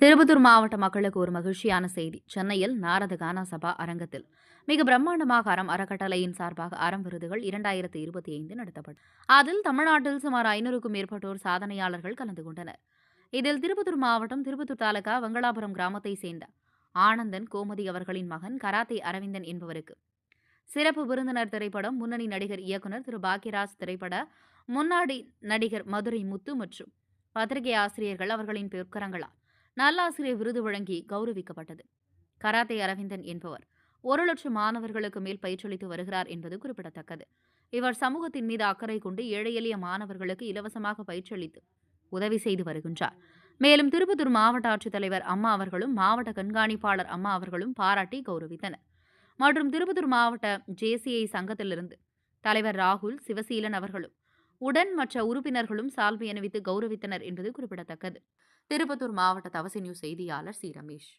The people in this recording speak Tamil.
திருப்பத்தூர் மாவட்ட மக்களுக்கு ஒரு மகிழ்ச்சியான செய்தி. சென்னையில் நாரத கானா சபா அரங்கத்தில். மிக பிரம்மாண்டமாக அறம் அறக்கட்டளையின் சார்பாக அறம் விருதுகள் இரண்டாயிரத்து இருபத்தி ஐந்து நடத்தப்பட்டது அதில் தமிழ்நாட்டில் சுமார் ஐநூறுக்கும் மேற்பட்டோர் சாதனையாளர்கள் கலந்து கொண்டனர். இதில் திருப்பத்தூர் மாவட்டம் திருப்பத்தூர் தாலுகா வெங்களாபுரம் கிராமத்தை சேர்ந்த ஆனந்தன் கோமதி அவர்களின் மகன் கராத்தே அரவிந்தன் என்பவருக்கு. சிறப்பு விருந்தினர் திரைப்படம் முன்னணி நடிகர் இயக்குனர் திரு பாக்யராஜ் திரைப்பட முன்னாடி நடிகர் மதுரை முத்து மற்றும் பத்திரிகை ஆசிரியர்கள் அவர்களின் பொற்கரங்களால் நல்லாசிரியர் விருது வழங்கி கௌரவிக்கப்பட்டது. கராத்தே அரவிந்தன் என்பவர் ஒரு லட்சம் மாணவர்களுக்கு மேல் பயிற்சியளித்து வருகிறார் என்பது குறிப்பிடத்தக்கது. இவர் சமூகத்தின் மீது அக்கறை கொண்டு ஏழை எளிய மாணவர்களுக்கு இலவசமாக பயிற்சியளித்து உதவி செய்து வருகின்றார். மேலும் திருப்பத்தூர் மாவட்ட ஆட்சித்தலைவர் அம்மா அவர்களும் மாவட்ட கண்காணிப்பாளர் அம்மா அவர்களும் பாராட்டி கௌரவித்தனர். மற்றும் திருப்பத்தூர் மாவட்ட ஜேசிஐ சங்கத்திலிருந்து தலைவர் ராகுல் சிவசீலன் அவர்களும் உடன் மற்ற உறுப்பினர்களும் சால்வை அணிவித்து கௌரவித்தனர் என்பது குறிப்பிடத்தக்கது. திருப்பத்தூர் மாவட்ட தவசி நியூஸ் செய்தியாளர் சி. ரமேஷ்.